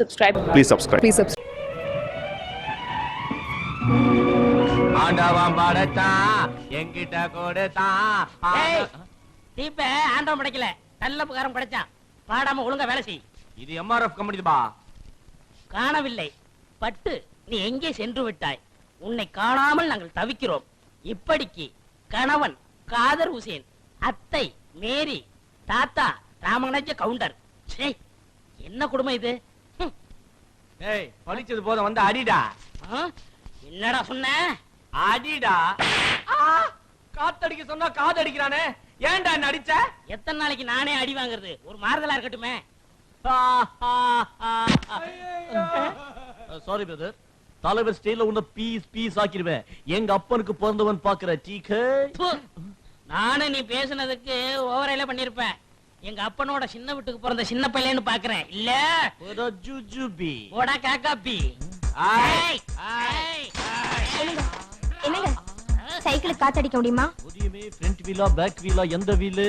subscribe. Please subscribe. Please subscribe. ஆண்டவன் படைத்தான் என்கிட்ட கொடுத்தான் தீப்ப ஆண்டவன் படைக்கல. நல்ல புகாரம் படைச்சான் பாடாம ஒழுங்கா வேலை செய். இது எம்ஆர்எஃப் கம்பெனி பா. காணவில்லை. பட்டு நீ எங்கே சென்று விட்டாய்? உன்னை காணாமல் நாங்கள் தவிக்கிறோம். இப்படிக்கு கணவன் காதர் ஹுசேன் அத்தை மேரி தாத்தா ராமநாஜ கவுண்டர். என்ன குடும்பம் இது? ஏய் படிச்சது போதும் வந்து அடிடா? என்னடா சொன்ன? அடிடா. காத்தடிக்க சொன்னா காதடிக்கிறானே. ஏன்டா என்ன அடிச்ச? எத்தனை நாளைக்கு நானே அடி வாங்குறது? ஒரு மாறுதலா இருக்கட்டுமே. சாரி பிரதர் தலைவர் ஸ்டைல உன்ன பீஸ் பீஸ் ஆக்கிடுவேன். எங்க அப்பனுக்கு பிறந்தவன் பாக்குற டீக்கே. நானும் நீ பேசுனதுக்கு ஓவரையில பண்ணிருப்பேன். எங்க அப்பனோட சின்ன வீட்டுக்கு பிறந்த சின்ன பையன்னு பாக்குறேன். இல்ல? ஒரு ஜுஜுபி. போடா காக்காப்பி ஆய். என்னங்க? சைக்கிளுக்கு காத்தடிக்க முடியுமா? புரியுமே ஃப்ரண்ட் வீலா பேக் வீலா எந்த வீலு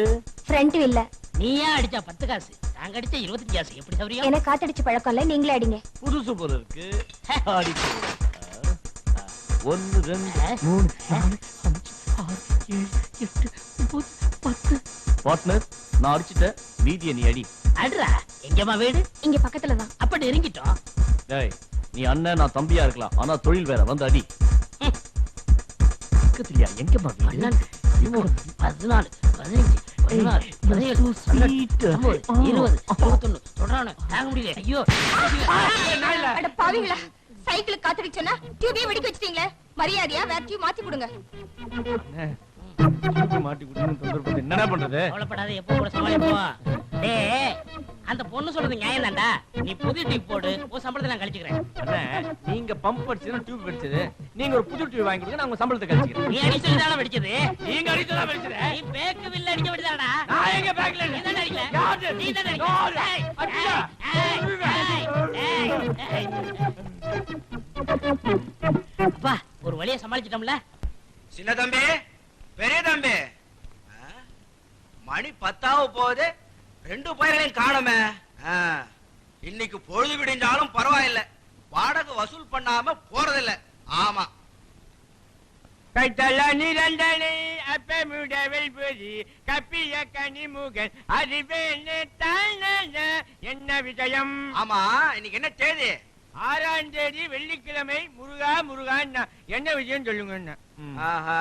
ஃப்ரண்ட் இல்ல நீயா அடிச்சா பத்து காசு நாங்க அடிச்சா இருபத்தஞ்சு காசு எப்படி சௌரியம் எனக்கு காத்தடிச்சு பழக்கம் இல்ல நீங்களே அடிங்க. புதுசு போல இருக்கு. ஒன்னு ரெண்டு மூணு நாலு அஞ்சு ஆறு ஏழு எட்டு ஒன்பது பத்து. பார்ட்னர் நான் அடிச்சிட்டேன் மீதிய நீ அடி. அடுறா எங்கம்மா வீடு? இங்க பக்கத்துல தான். அப்படி இறங்கிட்டோம் டேய் நீ அண்ணன் நான் தம்பியா இருக்கலாம். ஆனா தொழில் வேற வந்து அடி. பக்கத்துலயா? எங்கம்மா வீடு? பதினாலு பதினஞ்சு பதினாறு பதினேழு இருபது இருபத்தொன்னு தொடரானு தாங்க முடியல. ஐயோ அட பாவிங்களா சைக்கிளுக்கு காத்தடிக்க சொன்னா டியூபே வெடிக்க வச்சிட்டீங்களே. மரியாதையா வேற டியூப் மாத்தி கொடுங்க. மாட்டி குடுன்னு தொந்தரவு பண்ணி என்னடா பண்றது? கவலைப்படாத எப்போ கூட சமாளிப்போம் டேய் அந்த பொண்ணு சொல்றது நியாயம் தான்டா. நீ புது போடு உன் சம்பளத்தை நான் கழிச்சுக்கிறேன். அண்ணே நீங்க பம்ப் அடிச்சதுனா டியூப் வெடிச்சது. நீங்க ஒரு புது டியூப் வாங்கி கொடுங்க நான் உங்க சம்பளத்தை கழிச்சுக்கிறேன். நீ அடிச்சது தானே வெடிச்சது? நீங்க அடிச்சதா வெடிச்சது? நீ பேக்கு வில்ல அடிக்க விடுதாடா நான் எங்க பேக்ல நீ தானே அடிக்கல. யாரு? நீ தானே யாரு? அடிக்கல அடிச்சா? அப்பா ஒரு வழியை சமாளிச்சிட்டோம்ல? சின்ன தம்பி பெரிய தம்பி? மணி பத்தாக போகுது. ரெண்டு பயிர்களையும் காணுமே. இன்னைக்கு பொழுது விடிஞ்சாலும் பரவாயில்ல. வாடகை வசூல் பண்ணாம போறதில்ல. ஆமா. கைத்தல நிரந்தனை அப்பமுடவல் பொறி கப்பிய கனிமுகன் அறிவேனே தானன என்ன விஷயம் ஆமா இன்னைக்கு என்ன தேதி? ஆறாம் தேதி வெள்ளிக்கிழமை முருகா முருகா என்ன விஷயம் சொல்லுங்க ஆஹா.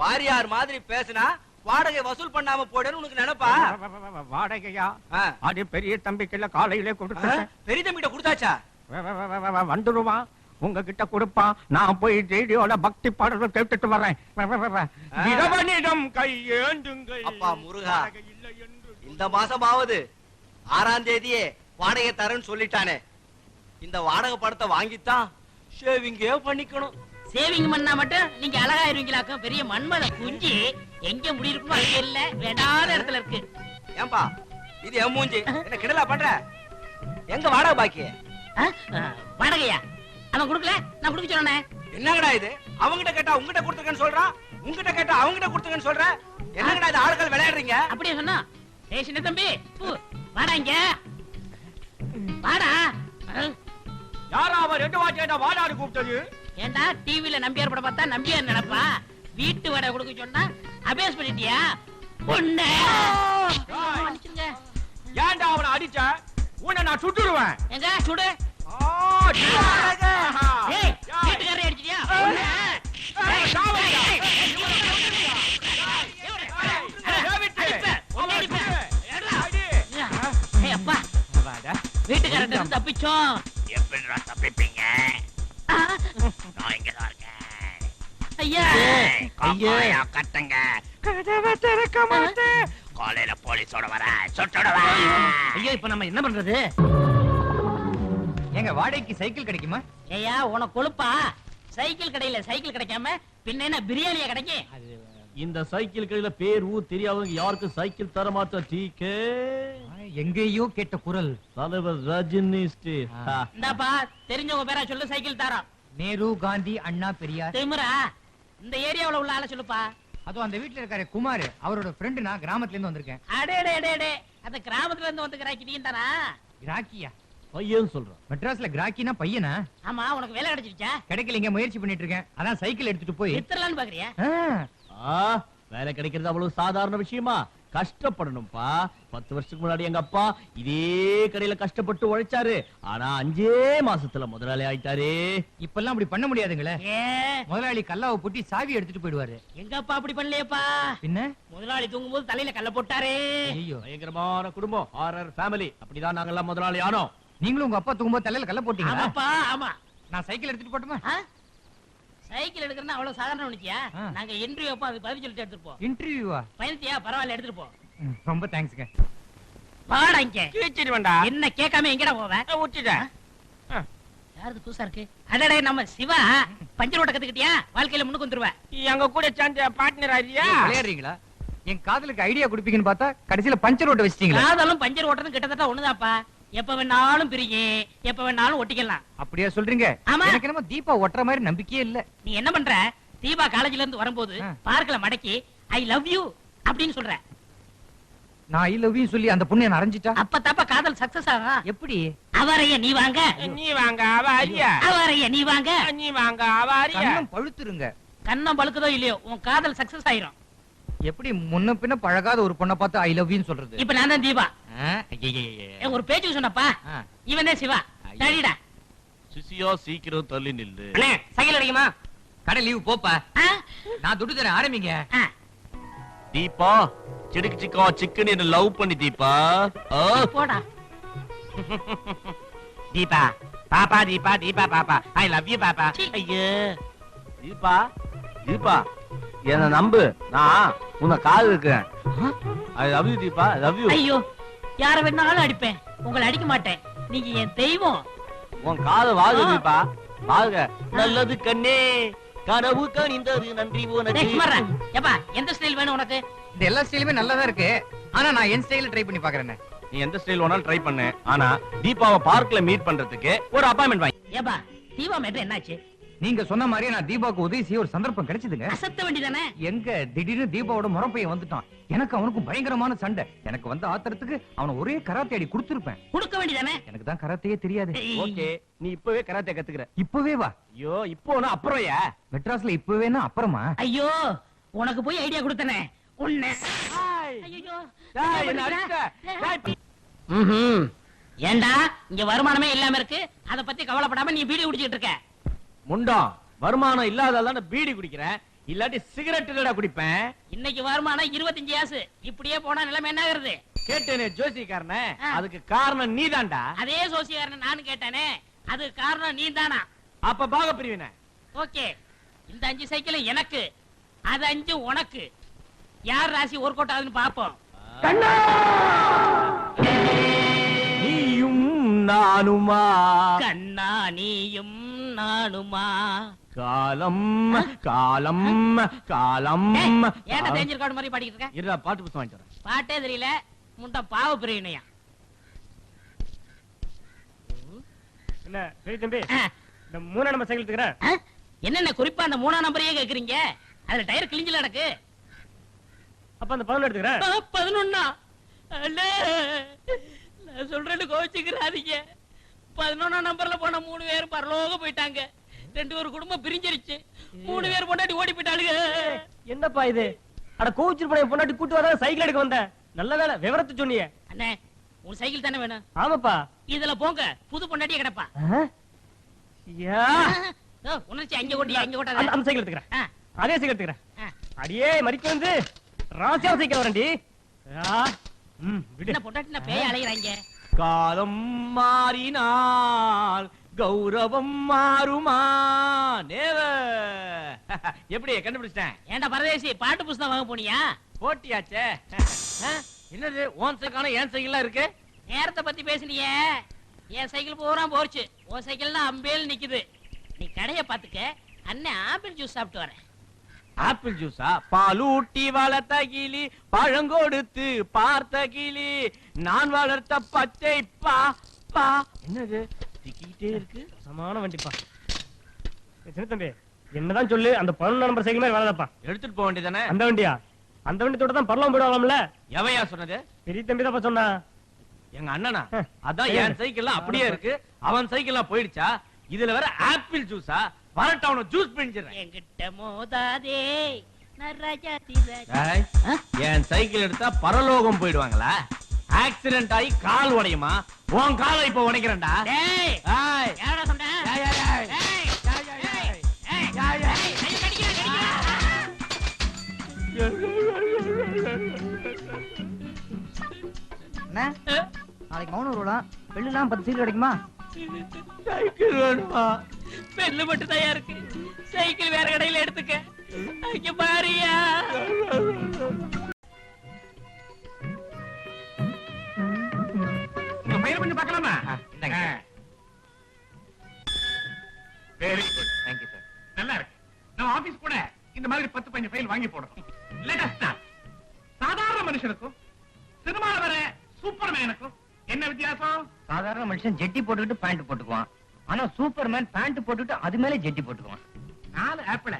வாரியார் மாதிரி பேசுனா வாடகை வசூல் பண்ணாம போடுன்னு உனக்கு நினைப்பா வாடகையா. அது பெரிய தம்பிக்குள்ள காலையில ஆ? கொடுத்தேன் பெரிய தம்பிகிட்ட கொடுத்தாச்சா வந்துருவான் உங்ககிட்ட கொடுப்பான் நான் போய் ரேடியோல பக்தி பாடல்கள் கேட்டுட்டு வரேன் ஆ. இறைவனிடம் கையேந்துங்கள் அப்பா முருகா. வாடகை இல்லை என்று இந்த மாசமாவது ஆறாம் தேதியே வாடகை தரேன்னு சொல்லிட்டானே இந்த வாடகை படத்தை வாங்கித்தான் ஷேவிங்கே பண்ணிக்கணும் சேவிங் பண்ணா மட்டும் நீங்க அழகாயிருவீங்களாக்கும். பெரிய மன்மத குஞ்சு எங்க முடியிருக்குமோ அங்க இல்ல. வேண்டாத இடத்துல இருக்கு. ஏன்பா இது என் மூஞ்சி. என்ன கிடலா பண்ற? எங்க வாடகை பாக்கி? வாடகையா? அவன் கொடுக்கல? நான் கொடுக்க சொன்னேன். என்னங்கடா இது? அவங்கிட்ட கேட்டா உங்ககிட்ட கொடுத்துருக்கேன்னு சொல்றான் உங்ககிட்ட கேட்டா அவங்கிட்ட கொடுத்துருக்கேன்னு சொல்ற? என்னங்கடா இது ஆட்கள் விளையாடுறீங்க? அப்படியே சொன்னா. ஏய் சின்ன தம்பி பூ, வாடா இங்க. வாடா. யாரா அவன் ரெண்டு வாட்டி வாடாடு கூப்பிட்டது? ஏன்டா டிவில நம்பியார் படம் பார்த்தா நம்பியார் நினைப்பா? வீட்டு வாடகை கொடுக்க சொன்னா அபேஸ் பண்ணிட்டியா? பொண்ணு. ஏன்டா அவனை அடிச்ச? உன்னை நான் சுட்டுடுவேன். எங்க? சுடு? வீட்டுக்காரரை அடிச்சிட்டியா? ஏய், பொண்ணு. ஏய், சாவடியா. ஐயா. காப்பாயா கட்டுங்க. கதவை திறக்க மாட்டேன். காலையில போலீஸோட வர சுட்டுடுவேன் ஐயோ இப்ப நம்ம என்ன பண்றது? எங்க வாடகைக்கு சைக்கிள் கிடைக்குமா? ஐயா உனக்கு கொழுப்பா? சைக்கிள் கடையில சைக்கிள் கிடைக்காம பின்ன என்ன பிரியாணியா கிடைக்கும் இந்த சைக்கிள் கடையில பேர் ஊர் தெரியாதவங்க யாருக்கும் சைக்கிள் தர மாட்டோம் டீக்கே. எங்கேயோ கேட்ட குரல். தலைவர் ரஜினி ஸ்ரீ இந்தாப்பா தெரிஞ்சவங்க பேரா சொல்லு சைக்கிள் தரோம். நேரு காந்தி அண்ணா பெரியார். திமிரா இந்த ஏரியாவுல உள்ள ஆள சொல்லுப்பா. அதுவும் அந்த வீட்டுல இருக்காரு குமார். அவரோட ஃப்ரெண்டு நான் கிராமத்துல இருந்து வந்திருக்கேன். அடே அடே அடே அடே அந்த கிராமத்துல இருந்து வந்து கிராக்கிட்டீங்க தானா? ராக்கியா பையன் சொல்றான். மெட்ராஸ்ல கிராக்கினா பையனா? ஆமா உனக்கு வேலை கிடைச்சிருச்சா? கிடைக்கலங்க முயற்சி பண்ணிட்டு இருக்கேன் அதான் சைக்கிள் எடுத்துட்டு போய். வித்துறலான்னு பாக்குறியா? வேலை கிடைக்கிறது அவ்வளவு சாதாரண விஷயமா? கஷ்டப்படணும்ப்பா பத்து வருஷத்துக்கு முன்னாடி எங்க அப்பா இதே கடையில கஷ்டப்பட்டு உழைச்சாரு. ஆனா அஞ்சே மாசத்துல முதலாளி ஆயிட்டாரே. இப்பெல்லாம் அப்படி பண்ண முடியாதுங்களே. முதலாளி கல்லாவை பூட்டி சாவி எடுத்துட்டு போயிடுவாரு. எங்க அப்பா அப்படி பண்ணலையேப்பா? பின்ன? முதலாளி தூங்கும்போது தலையில கல்ல போட்டாரே. ஐயோ பயங்கரமான குடும்பம். ஆர்ஆர் ஃபேமிலி அப்படிதான் நாங்கெல்லாம் முதலாளி ஆனோம். நீங்களும் உங்க அப்பா தூங்கும்போது தலையில கல்ல போட்டீங்களா? ஆமாப்பா ஆமா. நான் சைக்கிள் எடுத்துட்டு போட்டுமா? சைக்கிள் எடுக்கிறதுனா அவ்வளவு சாதாரண நினைச்சியா. நாங்க இன்டர்வியூ அப்பா அது பதிவு சொல்லிட்டு எடுத்துட்டு போ. இன்டர்வியூவா பயணத்தியா பரவாயில்ல எடுத்துட்டு போ. ரொம்ப தேங்க்ஸ்ங்க வாடா இங்க. கீச்சிட்டு வேண்டா என்ன கேட்காம எங்கடா போவ? விட்டுட்டேன் யாருது புதுசா இருக்கு? அடடே நம்ம சிவா பஞ்சர் ஓட்ட கத்துக்கிட்டியா? வாழ்க்கையில முன்னுக்கு வந்துருவ. எங்க கூட சேர்ந்து பார்ட்னர் ஆறியா விளையாடுறீங்களா? என் காதலுக்கு ஐடியா கொடுப்பீங்கன்னு பார்த்தா கடைசியில பஞ்சர் ஓட்ட வச்சிட்டீங்களா. காதலும் பஞ்சர் ஓட்டதும் கிட்டத்தட்ட ஒண்ணுதாப்பா எப்ப வேணாலும் பிரியும் எப்ப வேணாலும் ஒட்டிக்கலாம். அப்படியா சொல்றீங்க? ஆமா. எனக்கு என்னமோ தீபா ஒட்டுற மாதிரி நம்பிக்கையே இல்ல. நீ என்ன பண்ற? தீபா காலேஜ்ல இருந்து வரும்போது. பார்க்கல மடக்கி ஐ லவ் யூ அப்படின்னு சொல்ற. நான் ஐ லவ் யூ சொல்லி அந்த பொண்ணு என்ன அரைஞ்சிட்டா? அப்ப தப்ப காதல் சக்சஸ் ஆகும் எப்படி? அவரைய நீ வாங்க. நீ வாங்க அவ அறியா அவரைய நீ வாங்க. நீ வாங்க அவ அறியா கண்ணம் பழுத்துருங்க. கண்ணம் பழுக்குதோ இல்லையோ உன் காதல் சக்சஸ் ஆயிரும். எப்படி முன்ன பின்ன பழகாத ஒரு பொண்ணை பார்த்து ஐ லவ் யூன்னு சொல்றது? இப்ப நான் தான் தீபா. ஒரு பேச்சுக்கு சொன்னப்பா. இவனே சிவா. தடிடா சிசியா சீக்கிரம் தள்ளி நில்லு. அண்ணே சைக்கிள் அடிக்குமா கடை லீவு போப்பா? நான் துட்டு தரேன் ஆரம்பிங்க. தீபா சிடுக்கு சிக்கா சிக்கன் என்ன லவ் பண்ணி தீபா. போடா. தீபா பாப்பா தீபா தீபா பாப்பா. ஐ லவ் யூ பாப்பா. ஐயோ. தீபா தீபா. என்ன நம்பு. நான் உன்னை காது இருக்கேன் I love you Deepa. Love you ஐயோ. யார வேணாலும் அடிப்பேன். உங்களை அடிக்க மாட்டேன். நீங்க என் தெய்வம். உன் காது. தீபா. வாழ்க. நல்லது கண்ணே. கனவு கனிந்தது நன்றி உனக்கு. ஏப்பா எந்த ஸ்டைல் வேணும் உனக்கு? இந்த எல்லா ஸ்டைலுமே நல்லா தான் இருக்கு. ஆனா நான் என் ஸ்டைல ட்ரை பண்ணி பாக்குறேன். நீ எந்த ஸ்டைல் வேணாலும் ட்ரை பண்ணு. ஆனா தீபாவை பார்க்ல மீட் பண்றதுக்கு ஒரு அப்பாயின்மெண்ட் வாங்கி. ஏப்பா தீபா மேட்டர் என்னாச்சு? நீங்க சொன்ன மாதிரியே நான் தீபாவுக்கு உதவி செய்ய ஒரு சந்தர்ப்பம் கிடைச்சதுங்க. அசத்த வேண்டியதானே? எங்க திடீர்னு தீபாவோட முறப்பையன் வந்துட்டான். எனக்கு அவனுக்கும் பயங்கரமான சண்டை. எனக்கு வந்த ஆத்திரத்துக்கு அவன ஒரே கராத்தே அடி கொடுத்திருப்பேன். கொடுக்க வேண்டியதானே? எனக்கு தான் கராத்தையே தெரியாது. ஓகே நீ இப்பவே கராத்தே கத்துக்கிற. இப்பவே வா. ஐயோ இப்போ அப்புறம் மெட்ராஸ்ல இப்பவேனா அப்புறமா? ஐயோ உனக்கு போய் ஐடியா கொடுத்தனே. உன்னை ஐயோ டேய், என்ன அடிச்ச? டேய், ம்ஹும். ஏண்டா இங்க வருமானமே இல்லாம இருக்கு. அத பத்தி கவலைப்படாம நீ பீடி குடிச்சிட்டு இருக்க. முண்டம் வருமானம் இல்லாதால பீடி குடிக்கிறேன். இல்லாட்டி சிகரெட் இல்லடா குடிப்பேன். இன்னைக்கு வருமானம் இருபத்தஞ்சு ஆசு. இப்படியே போனா நிலைமை என்ன ஆகுறது? கேட்டேனே ஜோசிக்காரனே. அதுக்கு காரணம் நீதான்டா. அதே சோசியாரன் நானும் கேட்டானே. அது காரணம் நீ தானா அப்ப பாக பிரிவினை ஓகே. இந்த அஞ்சு சைக்கிளும் எனக்கு. அது அஞ்சு உனக்கு. யார் ராசி ஒரு கோட்டாதுன்னு பாப்போம் நீயும் நானுமா? கண்ணா நீயும் நானுமா காலம் காலம் காலம். ஏன்டா தெரிஞ்சிருக்காடு மாதிரி பாடிக்கிட்டு இருக்க? இருடா பாட்டு புத்தகம் வாங்கிட்டு வரேன். பாட்டே தெரியல. முண்ட பாவ பிரிவினையா என்ன பெரிய தம்பி இந்த மூணா நம்ம சைக்கிள் எடுத்துக்கிறேன். என்னென்ன குறிப்பா அந்த மூணாம் நம்பரையே கேக்குறீங்க? அதுல டயர் கிழிஞ்சல எனக்கு. அப்ப அந்த பதினொன்று எடுத்துக்கிறேன். பதினொன்னா? நான் சொல்றேன்னு கோவிச்சுக்கிறாதீங்க. பதினொன்னாம் நம்பர்ல போன மூணு பேர் பரலோக போயிட்டாங்க. ரெண்டு ஒரு குடும்பம் பிரிஞ்சிருச்சு. மூணு பேர் பொண்டாட்டி ஓடி போயிட்டாளுங்க. என்னப்பா இது? அட கோவிச்சிட்டு போன பொண்டாட்டி கூட்டு வர சைக்கிள் எடுக்க வந்தேன். நல்ல வேலை விவரத்தை சொன்னீங்க அண்ணே உன் சைக்கிள் தானே வேணும்? ஆமாப்பா. இதுல போங்க புது பொண்டாட்டியே கிடப்பா. உணர்ச்சி அங்க ஓட்டி அங்க ஓட்டாத அந்த சைக்கிள் எடுத்துக்கிறேன். அதே சைக்கிள் எடுத்துக்கிறேன். அடியே மறிக்க வந்து. ராசியா சைக்கிள் வரண்டி விடு. பொண்டாட்டி நான் பேய அலைகிறாங்க காலம் மாறினால் கௌரவம் மாறுமா? நேவ எப்படி கண்டுபிடிச்சிட்டேன். ஏன்டா பரதேசி பாட்டு புஸ்தகம் வாங்க போனியா? போட்டியாச்சே. என்னது ஓன் சைக்கிளான ஏன் சைக்கிளா இருக்கு? நேரத்தை பத்தி பேசுனியே. என் சைக்கிள் பூரா போச்சு. உன் சைக்கிள் தான் அம்பேல் நிக்குது. நீ கடைய பாத்துக்க அண்ணன் ஆப்பிள் ஜூஸ் சாப்பிட்டு வரேன். ஆப்பிள் ஜூஸா? பாலூட்டி வளர்த்த கிளி பழங்கொடுத்து பார்த்த கிளி. நான் வளர்த்த பச்சை பா பா. என்னது? திக்கிட்டே இருக்கு. சமான வண்டிப்பா. சின்ன தம்பி என்னதான் சொல்லு அந்த பதினொன்று நம்பர் சைக்கிள் மாதிரி வேலைதாப்பா எடுத்துட்டு போக வேண்டியதானே அந்த வண்டியா? அந்த வண்டி தொட்ட தான் பரலாம் போயிடுவாங்கல்ல எவையா சொன்னது? பெரிய தம்பி தான் சொன்னா. எங்க அண்ணனா? அதான் என் சைக்கிள்லாம் அப்படியே இருக்கு. அவன் சைக்கிள்லாம் போயிடுச்சா? இதுல வேற ஆப்பிள் ஜூஸா? வரட்ட அவன ஜூஸ் பிடிச்சிடுறேன் என்கிட்ட மோதாதே என் சைக்கிள் எடுத்தா பரலோகம் போயிடுவாங்களா? ஆக்சிடென்ட் ஆகி கால் உடையுமா? உன் காலை இப்ப உடைக்கிறேன்டா. நாளைக்கு மௌனம் வருவலாம் வெள்ளலாம் பத்து சீல் கிடைக்குமா? சைக்கிள் வேணுமா? பெல்லு மட்டும் தான் இருக்கு. சைக்கிள் வேற கடையில எடுத்துக்க. அங்க பாரியா. பார்க்கலாமா? இந்தாங்க. வெரி குட் தேங்க்யூ சார் நல்லா இருக்கு. நம்ம ஆபீஸ் கூட இந்த மாதிரி பத்து பதினஞ்சு ஃபைல் வாங்கி போடணும். Let us start. சாதாரண மனுஷனுக்கும் சினிமால வர சூப்பர்மேனுக்கும் என்ன வித்தியாசம்? சாதாரண மனுஷன் ஜெட்டி போட்டுக்கிட்டு பேண்ட் போட்டுக்குவான். ஆனா சூப்பர்மேன் பேண்ட் போட்டுக்கிட்டு அது மேல ஜெட்டி போட்டுக்குவான். நாலு ஆப்பிள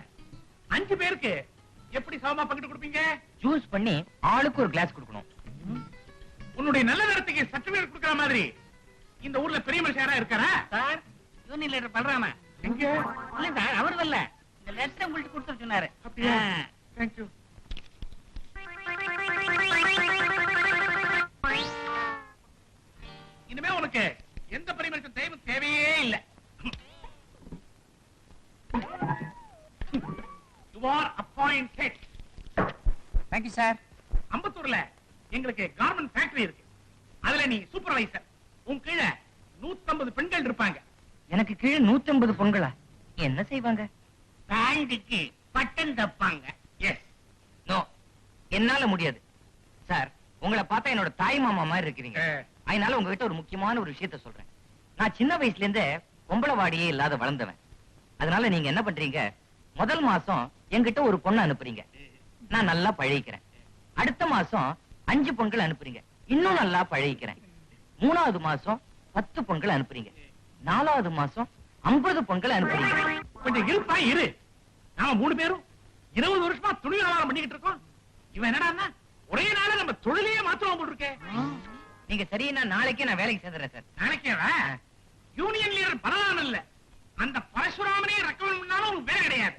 அஞ்சு பேருக்கு எப்படி சமமா பங்கிட்டு கொடுப்பீங்க? ஜூஸ் பண்ணி ஆளுக்கு ஒரு கிளாஸ் கொடுக்கணும். உன்னுடைய நல்ல நேரத்துக்கு சர்டிபிகேட் கொடுக்கற மாதிரி. இந்த ஊர்ல பெரிய மனுஷன் யாரா இருக்காரா? சார் யூனியன் லீடர் பண்றாம எங்க? இல்ல சார் அவர் வரல. இந்த லெட்டர் உங்கள்ட்ட கொடுத்து சொன்னாரு. அப்படியா? இனிமே உனக்கு you are appointed thank you sir அம்பத்தூர்ல எங்களுக்கு கார்மெண்ட் ஃபேக்டரி இருக்கு. அதுல நீ சூப்பர்வைசர் உன் கீழே 150 பெண்கள் இருப்பாங்க. எனக்கு கீழே 150 பொண்களா? என்ன செய்வாங்க? பேண்டுக்கு பட்டன் தப்பாங்க. எஸ் நோ என்னால முடியாது. சார் உங்களை பார்த்தா என்னோட தாய் மாமா மாதிரி இருக்கிறீங்க. அதனால உங்ககிட்ட ஒரு முக்கியமான ஒரு விஷயத்த சொல்றேன். நான் சின்ன வயசுல இருந்தே பொம்பளை வாடியே இல்லாத வளர்ந்தவன். அதனால நீங்க என்ன பண்றீங்க? முதல் மாசம் என்கிட்ட ஒரு பொண்ணு அனுப்புறீங்க. நான் நல்லா பழகிக்கிறேன். அடுத்த மாசம் அஞ்சு பொண்கள் அனுப்புறீங்க. இன்னும் நல்லா பழகிக்கிறேன். மூணாவது மாசம் பத்து பொண்கள் அனுப்புறீங்க. நாலாவது மாசம் ஐம்பது பொண்கள் அனுப்புறீங்க. கொஞ்சம் இருப்பா இரு. நாம மூணு பேரும் இருபது வருஷமா துணி வியாபாரம் பண்ணிக்கிட்டு இருக்கோம். இவன் என்னடா ஒரே நாள நம்ம தொழிலையே மாத்துவோம் போல் இருக்கே. நீங்க சரியா நாளைக்கே நான் வேலைக்கு சேர்ந்துறேன் சார். நினைக்கிறா யூனியன் லீடர் பரவாயில்ல. அந்த பரசுராமனே ரெக்கமெண்ட் பண்ணாலும் உங்களுக்கு வேலை கிடையாது